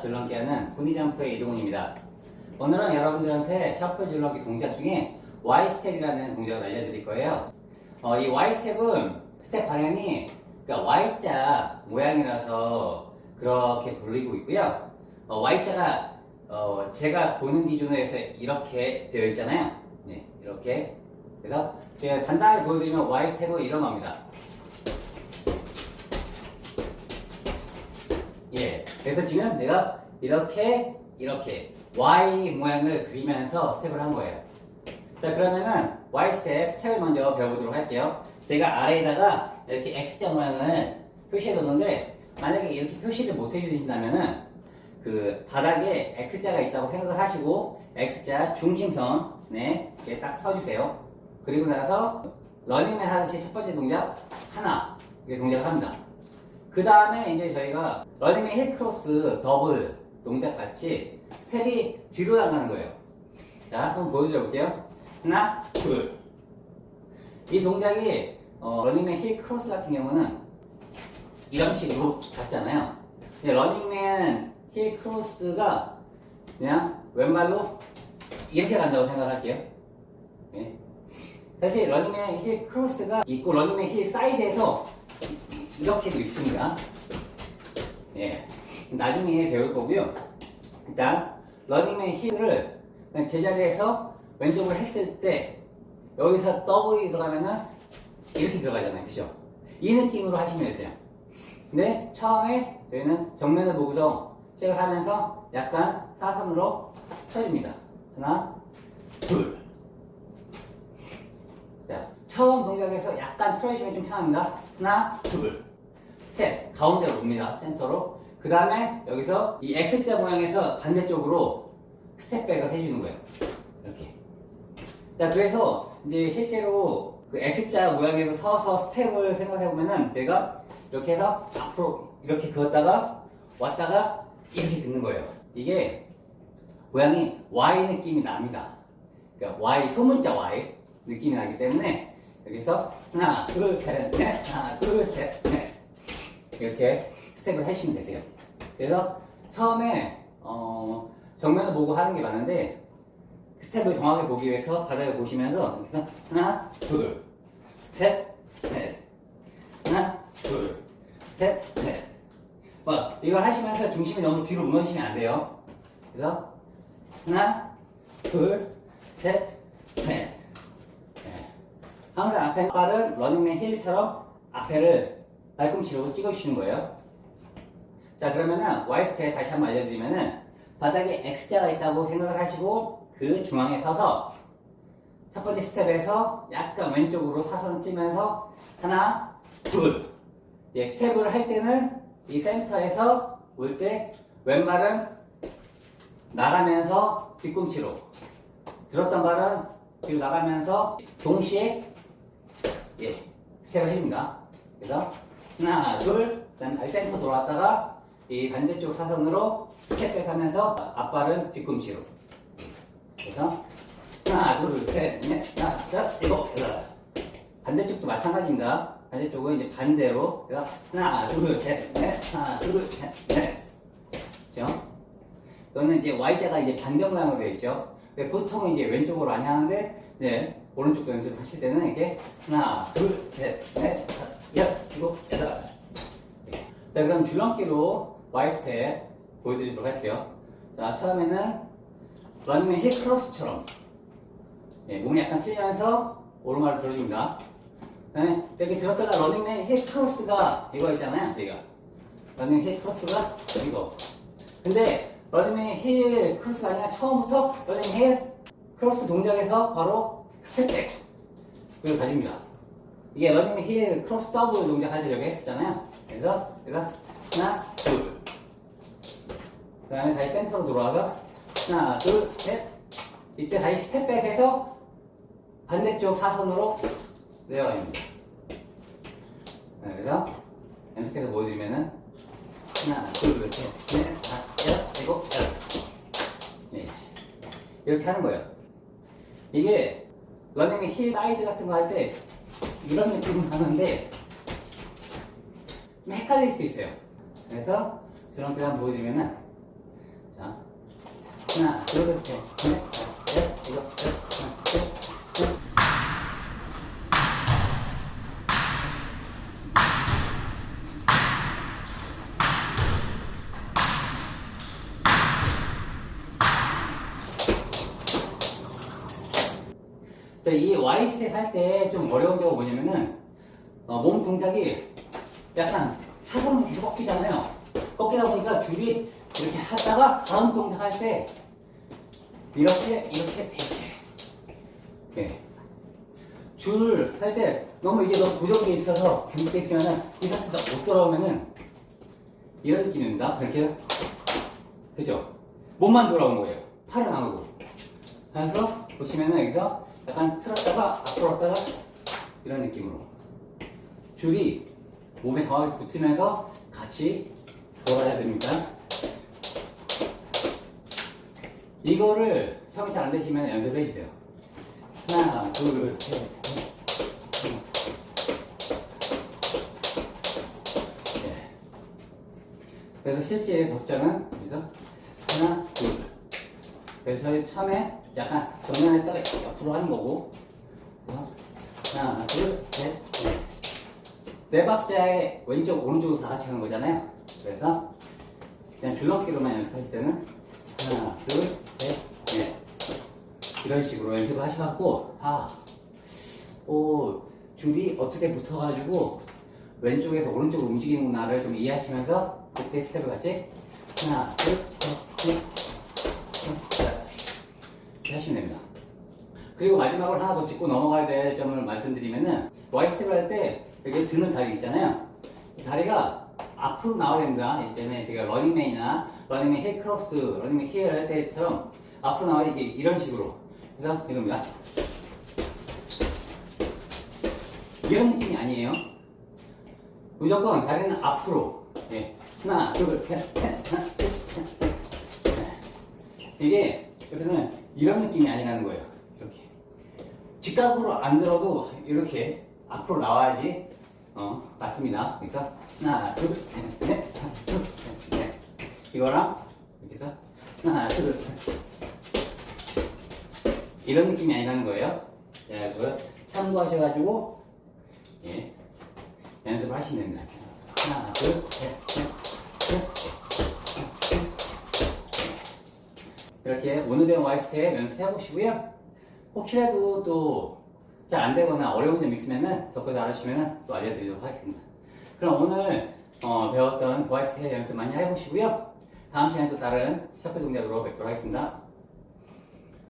줄넘기 하는 구니점프의 이동훈입니다. 오늘은 여러분들한테 셔플 줄넘기 동작 중에 Y 스텝이라는 동작을 알려드릴 거예요. 어, 이 Y 스텝은 스텝 방향이 그러니까 Y자 모양이라서 그렇게 돌리고 있고요. 어, Y자가 어, 제가 보는 기준으로 해서 이렇게 되어 있잖아요. 네, 이렇게. 그래서 제가 간단하게 보여드리면 Y 스텝은 이런 겁니다. 예. 그래서 지금 내가 이렇게, 이렇게 Y 모양을 그리면서 스텝을 한 거예요. 자, 그러면은 Y 스텝, 스텝을 먼저 배워보도록 할게요. 제가 아래에다가 이렇게 X자 모양을 표시해 뒀는데, 만약에 이렇게 표시를 못 해주신다면은, 그 바닥에 X자가 있다고 생각을 하시고, X자 중심선에 이렇게 딱 서주세요. 그리고 나서 러닝맨 하듯이 첫 번째 동작, 하나. 이렇게 동작을 합니다. 그 다음에 이제 저희가 러닝맨 힐 크로스 더블 동작 같이 스텝이 뒤로 나가는 거예요. 자, 한번 보여드려 볼게요. 하나, 둘. 이 동작이 어, 러닝맨 힐 크로스 같은 경우는 이런 식으로 갔잖아요. 근데 러닝맨 힐 크로스가 그냥 왼발로 이렇게 간다고 생각할게요. 예. 사실 러닝맨 힐 크로스가 있고 러닝맨 힐 사이드에서 이렇게도 있습니다. 예. 나중에 배울 거고요. 일단 러닝맨 힐을 제자리에서 왼쪽으로 했을 때 여기서 더블이 들어가면은 이렇게 들어가잖아요. 그죠? 이 느낌으로 하시면 되세요. 근데 처음에 저희는 정면을 보고서 시작을 하면서 약간 사선으로 쳐줍니다. 하나, 둘. 자, 처음 동작에서 약간 틀어주시면 좀 편합니다. 하나, 둘, 셋. 가운데로 옵니다. 센터로. 그 다음에 여기서 이 X자 모양에서 반대쪽으로 스텝백을 해주는 거예요. 이렇게. 자, 그래서 이제 실제로 그 X자 모양에서 서서 스텝을 생각해보면은 저희가 이렇게 해서 앞으로 이렇게 그었다가 왔다가 이렇게 긋는 거예요. 이게 모양이 Y 느낌이 납니다. 그러니까 Y, 소문자 Y 느낌이 나기 때문에 여기서 하나, 둘, 셋, 넷, 하나, 둘, 셋, 넷 이렇게 스텝을 하시면 되세요. 그래서 처음에 어, 정면을 보고 하는 게 많은데 스텝을 정확하게 보기 위해서 바닥을 보시면서 여기서 하나, 둘, 셋, 넷, 하나, 둘, 셋, 넷. 뭐 이걸 하시면서 중심이 너무 뒤로 무너지면 안 돼요. 그래서 하나, 둘, 셋, 넷. 네. 항상 앞에 발은 러닝맨 힐처럼 앞에를 발꿈치로 찍어주시는 거예요. 자 그러면은 Y 스텝 다시 한번 알려드리면은 바닥에 X자가 있다고 생각을 하시고 그 중앙에 서서 첫 번째 스텝에서 약간 왼쪽으로 사선 찌면서 하나, 둘. 예, 스텝을 할 때는 이 센터에서 올 때 왼발은 나가면서 뒤꿈치로 들었던 발은 뒤로 나가면서 동시에 예, 스텝을 해줍니다. 그래서 하나, 둘, 그다음 다시 센터 돌아왔다가 이 반대쪽 사선으로 스텝백 하면서 앞발은 뒤꿈치로. 그래서 하나, 둘, 셋, 넷, 다섯, 일곱, 여덟. 반대쪽도 마찬가지입니다. 반대쪽은 이제 반대로. 하나, 둘, 셋, 넷, 하나, 둘, 셋, 넷. 그죠? 이거는 이제 Y자가 이제 반대 모양으로 되어 있죠. 보통 이제 왼쪽으로 많이 하는데, 네, 오른쪽도 연습하실 때는 이렇게 하나, 둘, 셋, 넷, 다섯, 여섯, 일곱, 여덟. 네. 자, 그럼 줄넘기로 Y 스텝 보여드리도록 할게요. 자, 처음에는 러닝맨 힐 크로스처럼 네, 몸이 약간 틀리면서 오른발을 들어줍니다. 그다음에 여기 들었다가 러닝맨 힐 크로스가 이거 있잖아요, 여기가. 러닝맨 힐 크로스가 이거. 근데 러닝맨 힐 크로스가 아니라 처음부터 러닝맨 힐 크로스 동작에서 바로 스텝백 그걸 가집니다. 이게 러닝맨 힐 크로스 더블 동작 할때 여기 했었잖아요. 그래서 그래서 하나 둘. 그 다음에 다시 센터로 돌아와서 하나 둘 셋. 이때 다시 스텝백 해서 반대쪽 사선으로 내려갑니다. 네, 그래서 연속해서 보여드리면은 하나, 둘, 셋, 넷, 다섯, 여섯, 일곱, 여덟. 네. 이렇게 하는 거예요. 이게 러닝의 힐 사이드 같은 거 할 때 이런 느낌을 하는데 좀 헷갈릴 수 있어요. 그래서 줄넘기를 한번 보여드리면은 자 하나 둘 셋, 넷, 다섯, 넷, 일곱, 여덟, 하나, 둘, 이 Y스텝 할 때 좀 어려운 점은 뭐냐면은, 어, 몸 동작이 약간 사선으로 계속 꺾이잖아요. 꺾이다 보니까 줄이 이렇게 하다가 다음 동작 할 때, 이렇게, 이렇게, 이렇게. 예. 줄할때 너무 이게 너무 고정돼 있어서 경직돼 있으면은 이 상태가 못 돌아오면은 이런 느낌입니다. 이렇게. 그죠? 몸만 돌아온 거예요. 팔은 안 오고. 그래서 보시면은 여기서 약간 틀었다가 앞으로 왔다가 이런 느낌으로 줄이 몸에 정확히 붙으면서 같이 돌아야 됩니다. 이거를 처음에 잘 안 되시면 연습을 해주세요. 하나, 둘, 셋, 넷. 네. 그래서 실제 법정은 여기서 하나, 둘. 그래서 처음에 약간 정면에다가 옆으로 하는 거고. 어? 하나 둘셋넷. 네 박자의 왼쪽 오른쪽으로 다 같이 하는 거잖아요. 그래서 그냥 줄넘기로만 연습하실 때는 하나 둘셋넷. 이런 식으로 연습을 하셔갖고 아, 오, 줄이 어떻게 붙어가지고 왼쪽에서 오른쪽으로 움직이는구나를 좀 이해하시면서 그때 스텝을 같이 하나 둘셋넷 이렇게 하시면 됩니다. 그리고 마지막으로 하나 더 짚고 넘어가야 될 점을 말씀드리면은 와이스텝을 할때 여기 드는 다리 있잖아요. 이 다리가 앞으로 나와야 됩니다. 이때는 제가 러닝맨이나 러닝맨 힐 크로스, 러닝맨 힐할 때처럼 앞으로 나와야 이게 이런 식으로. 그래서 이겁니다. 이런 느낌이 아니에요. 무조건 다리는 앞으로. 예. 하나, 둘, 셋, 넷, 하나, 둘, 셋, 넷. 네. 이게 여기서는 이런 느낌이 아니라는 거예요. 이렇게. 직각으로 안 들어도 이렇게 앞으로 나와야지 어, 맞습니다. 그래서 하나, 둘, 셋, 넷, 하나, 둘, 셋, 넷. 이거랑 이렇게 해서 하나, 둘, 셋. 이런 느낌이 아니라는 거예요. 자, 그거 참고하셔가지고 예, 연습을 하시면 됩니다. 하나, 둘, 셋, 넷, 이렇게 오늘 배운 와이스텝 연습해 보시고요. 혹시라도 또 잘 안 되거나 어려운 점 있으면은 댓글 달아주시면 또 알려드리도록 하겠습니다. 그럼 오늘 어, 배웠던 와이스텝 연습 많이 해보시고요. 다음 시간에 또 다른 셔플 동작으로 뵙도록 하겠습니다.